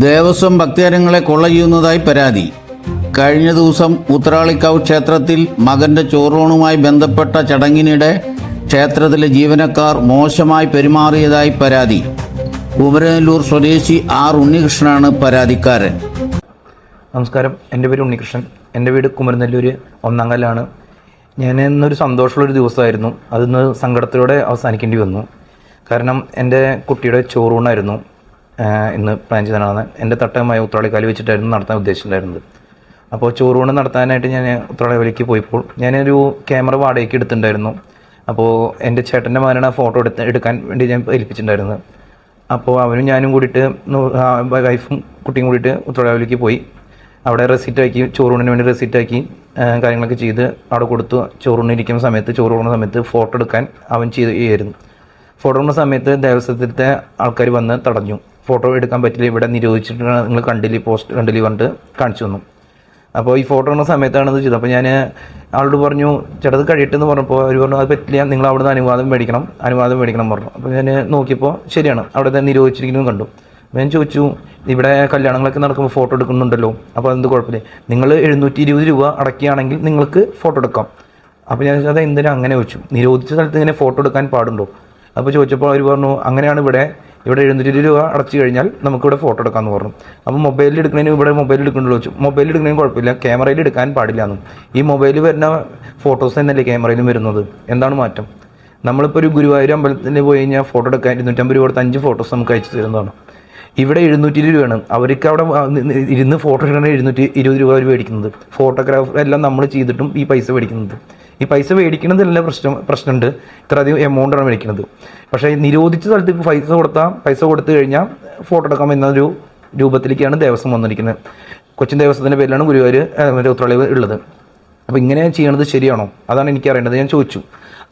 ദേവസ്വം ഭക്തജനങ്ങളെ കൊള്ള ചെയ്യുന്നതായി പരാതി. കഴിഞ്ഞ ദിവസം ഉത്രാളിക്കാവ് ക്ഷേത്രത്തിൽ മകന്റെ ചോറൂണുമായി ബന്ധപ്പെട്ട ചടങ്ങിനിടെ ക്ഷേത്രത്തിലെ ജീവനക്കാർ മോശമായി പെരുമാറിയതായി പരാതി. കുമരനെല്ലൂർ സ്വദേശി ആർ ഉണ്ണികൃഷ്ണനാണ് പരാതിക്കാരൻ. നമസ്കാരം. എന്റെ പേര് ഉണ്ണികൃഷ്ണൻ. എന്റെ വീട് കുമരനെല്ലൂർ ഒന്നാങ്കല്ലാണ് ഞാൻ ഇന്നൊരു സന്തോഷമുള്ളൊരു ദിവസമായിരുന്നു. അതിന്ന് സങ്കടത്തിലൂടെ അവസാനിക്കേണ്ടി വന്നു. കാരണം എന്റെ കുട്ടിയുടെ ചോറൂണായിരുന്നു. ഇന്ന് പ്ലാൻ ചെയ്തതാണ്. എന്റെ തട്ടമായ ഉത്രാളിക്കാലി വെച്ചിട്ടായിരുന്നു നടത്താൻ ഉദ്ദേശിച്ചിട്ടുണ്ടായിരുന്നത്. അപ്പോൾ ചോറൂണ് നടത്താനായിട്ട് ഞാൻ ഉത്രാളിക്കാലിക്ക് പോയപ്പോൾ ഞാനൊരു ക്യാമറ വാടകയ്ക്ക് എടുത്തിട്ടുണ്ടായിരുന്നു. അപ്പോൾ എന്റെ ചേട്ടന്റെ മകനാണ് ആ ഫോട്ടോ എടുത്ത് എടുക്കാൻ വേണ്ടി ഞാൻ ഏൽപ്പിച്ചിട്ടുണ്ടായിരുന്നത്. അപ്പോൾ അവനും ഞാനും കൂടിയിട്ട് വൈഫും കുട്ടിയും കൂടിയിട്ട് ഉത്രാളിലേക്ക് പോയി. അവിടെ റെസിറ്റ് ആക്കി ചോറൂണിന് വേണ്ടി റെസിറ്റ് ആക്കി കാര്യങ്ങളൊക്കെ ചെയ്ത് അവിടെ കൊടുത്തു. ചോറൂണ് ഇരിക്കുന്ന സമയത്ത് ചോറ് കൊടുക്കുന്ന സമയത്ത് ഫോട്ടോ എടുക്കാൻ അവൻ ചെയ്ത് ചെയ്യായിരുന്നു ഫോട്ടോ എടുക്കുന്ന സമയത്ത് ദേവസ്വത്തിലത്തെ ആൾക്കാർ വന്ന് തടഞ്ഞു. ഫോട്ടോ എടുക്കാൻ പറ്റില്ല. ഇവിടെ നിരോധിച്ചിട്ട് നിങ്ങൾ കണ്ടില്ല പോസ്റ്റ് കണ്ടില്ല കണ്ട് കാണിച്ചു തന്നു. അപ്പോൾ ഈ ഫോട്ടോ എടുക്കുന്ന സമയത്താണ് ഇത് ചെയ്തത്. അപ്പോൾ ഞാൻ ആളോട് പറഞ്ഞു ചേട്ടത് കഴിയട്ടെന്ന് പറഞ്ഞപ്പോൾ അവർ പറഞ്ഞു അത് പറ്റില്ല നിങ്ങൾ അവിടെ നിന്ന് അനുവാദം മേടിക്കണം അനുവാദം മേടിക്കണം പറഞ്ഞു. അപ്പോൾ ഞാൻ നോക്കിയപ്പോൾ ശരിയാണ് അവിടെ തന്നെ നിരോധിച്ചിരിക്കുന്നു കണ്ടു. ഞാൻ ചോദിച്ചു ഇവിടെ കല്യാണങ്ങളൊക്കെ നടക്കുമ്പോൾ ഫോട്ടോ എടുക്കുന്നുണ്ടല്ലോ അപ്പോൾ അതെന്ത് കുഴപ്പമില്ല? നിങ്ങൾ എഴുന്നൂറ്റി ഇരുപത് രൂപ അടക്കുകയാണെങ്കിൽ നിങ്ങൾക്ക് ഫോട്ടോ എടുക്കാം. അപ്പോൾ ഞാൻ അത് എന്തിനാ അങ്ങനെ വെച്ചു നിരോധിച്ച സ്ഥലത്ത് ഇങ്ങനെ ഫോട്ടോ എടുക്കാൻ പാടുണ്ടോ? അപ്പോൾ ചോദിച്ചപ്പോൾ അവർ പറഞ്ഞു അങ്ങനെയാണ് ഇവിടെ ഇവിടെ എഴുന്നൂറ്റി രൂപ അടച്ചു കഴിഞ്ഞാൽ നമുക്കിവിടെ ഫോട്ടോ എടുക്കാമെന്ന് പറഞ്ഞു. അപ്പോൾ മൊബൈലിൽ എടുക്കുന്നതിന് ഇവിടെ മൊബൈലിൽ എടുക്കണ്ടല്ലോ വെച്ചു മൊബൈലിൽ എടുക്കുന്നതിന് കുഴപ്പമില്ല. ക്യാമറയിൽ എടുക്കാൻ പാടില്ല എന്നും. ഈ മൊബൈലിൽ വരുന്ന ഫോട്ടോസ് തന്നെയല്ലേ ക്യാമറയിലും വരുന്നത്? എന്താണ് മാറ്റം? നമ്മളിപ്പോൾ ഒരു ഗുരുവായൂർ അമ്പലത്തിൽ പോയി കഴിഞ്ഞാൽ ഫോട്ടോ എടുക്കാൻ ഇരുന്നൂറ്റമ്പത് രൂപ കൊടുത്ത് അഞ്ച് ഫോട്ടോസ് നമുക്ക് അയച്ചു തരുന്നതാണ്. ഇവിടെ എഴുന്നൂറ്റി ഇരുപത് രൂപയാണ്. അവർക്ക് അവിടെ ഇരുന്ന് ഫോട്ടോ എടുക്കണ എഴുന്നൂറ്റി ഇരുപത് രൂപ അവർ മേടിക്കുന്നത്. ഫോട്ടോഗ്രാഫർ എല്ലാം നമ്മൾ ചെയ്തിട്ടും ഈ പൈസ മേടിക്കുന്നത്. ഈ പൈസ മേടിക്കുന്നതല്ല പ്രശ്നം പ്രശ്നമുണ്ട്? ഇത്രയധികം എമൗണ്ടാണ് മേടിക്കുന്നത് പക്ഷേ നിരോധിച്ച സ്ഥലത്ത് ഇപ്പോൾ പൈസ കൊടുത്താൽ പൈസ കൊടുത്തു കഴിഞ്ഞാൽ ഫോട്ടോ എടുക്കാം എന്നൊരു രൂപത്തിലേക്കാണ് ദേവസ്വം വന്നിരിക്കുന്നത്. കൊച്ചിൻ ദേവസ്വത്തിന്റെ പേരിലാണ് ഗുരുവായൂർ മറ്റേ ഉത്രളിവ് ഉള്ളത്. അപ്പോൾ ഇങ്ങനെ ചെയ്യണത് ശരിയാണോ? അതാണ് എനിക്ക് അറിയേണ്ടത്. ഞാൻ ചോദിച്ചു.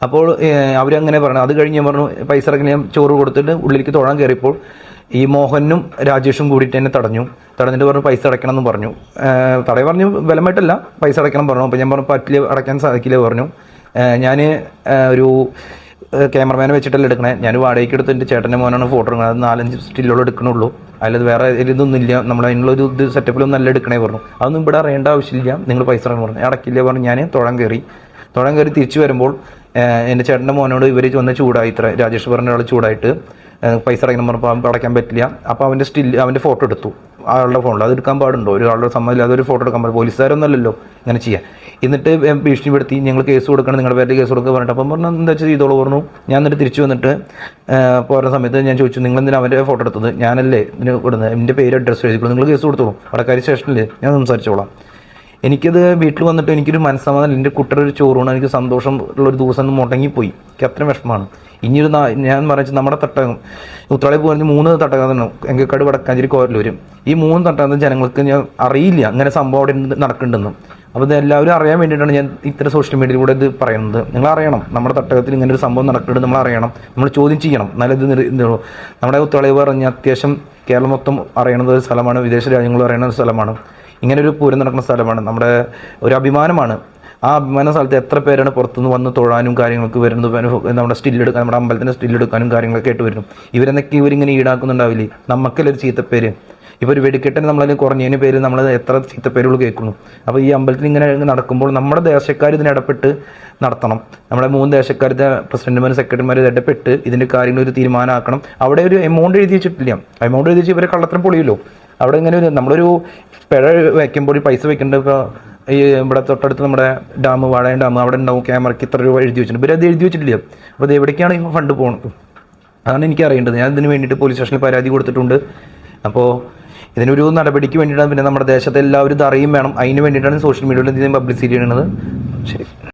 അപ്പോൾ അവരങ്ങനെ പറഞ്ഞു. അത് കഴിഞ്ഞ് പറഞ്ഞു പൈസ ഇറങ്ങി ഞാൻ ചോറ് കൊടുത്തിട്ട് ഉള്ളിലേക്ക് തൊഴാൻ കയറിയപ്പോൾ ഈ മോഹനും രാജേഷും കൂടിയിട്ട് എന്നെ തടഞ്ഞു. തടഞ്ഞിട്ട് പറഞ്ഞു പൈസ അടയ്ക്കണം എന്ന് പറഞ്ഞു തടയ പറഞ്ഞു ബലമായിട്ടല്ല പൈസ അടയ്ക്കണം പറഞ്ഞു. അപ്പോൾ ഞാൻ പറഞ്ഞു പറ്റില്ല അടയ്ക്കാൻ സാധിക്കില്ല പറഞ്ഞു. ഞാൻ ഒരു ക്യാമറമാനെ വെച്ചിട്ടല്ല എടുക്കണേ. ഞാൻ വാടകയ്ക്ക് എടുത്ത് എന്റെ ചേട്ടന്റെ മോനാണ് ഫോട്ടോ എടുക്കുന്നത് അത് നാലഞ്ച് സ്റ്റില്ലോളം എടുക്കണുള്ളൂ. അല്ലാതെ വേറെ ഇതൊന്നും ഇല്ല. നമ്മൾ അതിനുള്ളൊരു ഇത് സെറ്റപ്പിലൊന്നും നല്ല എടുക്കണേ പറഞ്ഞു. അതൊന്നും ഇവിടെ അറിയേണ്ട ആവശ്യമില്ല. നിങ്ങൾ പൈസ പറഞ്ഞു. അടക്കില്ല പറഞ്ഞു. ഞാൻ തുഴം കയറി. തുഴം കയറി തിരിച്ചു വരുമ്പോൾ എന്റെ ചേട്ടന്റെ മോനോട് ഇവർ വന്ന് ചൂടായി ഇത്ര രാജേഷ് പറഞ്ഞ ഒരാൾ ചൂടായിട്ട്. പൈസ അടയ്ക്കണം പറഞ്ഞപ്പോൾ അവൻ അടയ്ക്കാൻ പറ്റില്ല. അപ്പോൾ അവന്റെ സ്റ്റിൽ അവന്റെ ഫോട്ടോ എടുത്തു. ആളുടെ ഫോണിൽ അത് എടുക്കാൻ പാടുണ്ടോ? ഒരാളുടെ സമ്മതമില്ല അതൊരു ഫോട്ടോ എടുക്കാൻ പാടില്ല. പോലീസുകാരൊന്നുമല്ലല്ലോ അങ്ങനെ ചെയ്യാൻ. എന്നിട്ട് ഭീഷണിപ്പെടുത്തി ഞങ്ങൾ കേസ് കൊടുക്കണം നിങ്ങളുടെ പേരിൽ കേസ് കൊടുക്കുക പറഞ്ഞിട്ട് അപ്പം പറഞ്ഞു എന്താ വെച്ചാൽ ചെയ്തോളൂ പറഞ്ഞു. ഞാൻ എന്നിട്ട് തിരിച്ചു വന്നിട്ട് പോരുന്ന സമയത്ത് ഞാൻ ചോദിച്ചു നിങ്ങൾ എന്തിനാണ് അവന്റെ ഫോട്ടോ എടുത്തത്? ഞാനല്ലേ ഇതിന് കൊടുത്തത് എന്റെ പേര് അഡ്രസ്സ് എഴുതിക്കോളൂ. നിങ്ങൾ കേസ് കൊടുത്തോളൂ വടക്കാരി സ്റ്റേഷനിൽ ഞാൻ സംസാരിച്ചോളാം. എനിക്കത് വീട്ടിൽ വന്നിട്ട് എനിക്കൊരു മനസ്സമാധാനം എന്റെ ഒരു ചോറൂണ് എനിക്ക് സന്തോഷം ഉള്ളൊരു ദിവസം മുടങ്ങിപ്പോയി. എനിക്ക് അത്രയും വിഷമമാണ്. ഇനിയൊരു ഞാൻ പറഞ്ഞു നമ്മുടെ തട്ടകം ഉത്രാളി പോകുന്ന മൂന്ന് തട്ടകം എങ്കക്കാട് വടക്കാഞ്ചേരി കോരലൂരും ഈ മൂന്ന് തട്ടകം ജനങ്ങൾക്ക് ഞാൻ അറിയില്ല അങ്ങനെ സംഭവം അവിടെ നടക്കുന്നുണ്ടെന്നും. അപ്പോൾ ഇത് എല്ലാവരും അറിയാൻ വേണ്ടിയിട്ടാണ് ഞാൻ ഇത്തരം സോഷ്യൽ മീഡിയയിലൂടെ ഇത് പറയുന്നത്. നിങ്ങൾ അറിയണം നമ്മുടെ തട്ടകത്തിൽ ഇങ്ങനെ ഒരു സംഭവം നടക്കുന്നുണ്ട് നമ്മൾ അറിയണം നമ്മൾ ചോദ്യം ചെയ്യണം. എന്നാലും ഇത് നമ്മുടെ ഉത്രാളി പറഞ്ഞ അത്യാവശ്യം കേരളം മൊത്തം അറിയണത് ഒരു സ്ഥലമാണ്. വിദേശ രാജ്യങ്ങൾ അറിയണ ഒരു സ്ഥലമാണ്. ഇങ്ങനെ ഒരു പൂരം നടക്കുന്ന സ്ഥലമാണ്. നമ്മുടെ ഒരു അഭിമാനമാണ്. ആ അഭിമാന സ്ഥലത്ത് എത്ര പേരാണ് പുറത്തുനിന്ന് വന്ന് തൊഴാനും കാര്യങ്ങൾക്ക് വരുന്നത്? നമ്മുടെ സ്റ്റില്ലെടുക്കാൻ നമ്മുടെ അമ്പലത്തിന്റെ സ്റ്റില്ലെടുക്കാനും കാര്യങ്ങളൊക്കെ ആയിട്ട് വരും ഇവരെന്നൊക്കെ ഇവരിങ്ങനെ ഈടാക്കുന്നുണ്ടാവില്ലേ? നമുക്കല്ലൊരു ചീത്തപ്പേര്? ഇപ്പോൾ ഒരു വെടിക്കെട്ടിന് നമ്മളതിൽ കുറഞ്ഞതിന് പേര് നമ്മൾ എത്ര ചീത്തപ്പേരുകൾ കേൾക്കുന്നു? അപ്പോൾ ഈ അമ്പലത്തിൽ ഇങ്ങനെ നടക്കുമ്പോൾ നമ്മുടെ ദേശക്കാർ ഇതിനിടപെട്ട് നടത്തണം. നമ്മുടെ മൂന്ന് ദേശക്കാരുടെ പ്രസിഡന്റുമാരും സെക്രട്ടറിമാരും ഇടപെട്ട് ഇതിന്റെ കാര്യങ്ങൾ ഒരു തീരുമാനമാക്കണം. അവിടെ ഒരു എമൗണ്ട് എഴുതി വെച്ചിട്ടില്ല. എമൗണ്ട് എഴുതി വെച്ച് ഇവരെ കള്ളത്തരം പൊളിയല്ലോ. അവിടെ ഇങ്ങനെ ഒരു നമ്മളൊരു പിഴ വയ്ക്കുമ്പോൾ പൈസ വെക്കേണ്ട ഈ ഇവിടെ തൊട്ടടുത്ത് നമ്മുടെ ഡാം വാഴയൻ ഡാം അവിടെ ഉണ്ടാവും ക്യാമറയ്ക്ക് ഇത്ര രൂപ എഴുതി വെച്ചിട്ടുണ്ട്. ഇവരത് എഴുതി വെച്ചിട്ടില്ല. അപ്പോൾ അത് എവിടേക്കാണ് ഇപ്പോൾ ഫണ്ട് പോകുന്നത് അതാണ് എനിക്ക് അറിയേണ്ടത് ഞാൻ ഇതിന് വേണ്ടിയിട്ട് പോലീസ് സ്റ്റേഷനിൽ പരാതി കൊടുത്തിട്ടുണ്ട്. അപ്പോൾ ഇതിനൊരു നടപടിക്ക് വേണ്ടിയിട്ടാണ് പിന്നെ നമ്മുടെ ദേശത്തെ എല്ലാവരും ഇത് അറിയും വേണം. അതിന് വേണ്ടിയിട്ടാണ് സോഷ്യൽ മീഡിയയിൽ ഇതിന് പബ്ലിസിറ്റി ചെയ്യുന്നത് ശരി.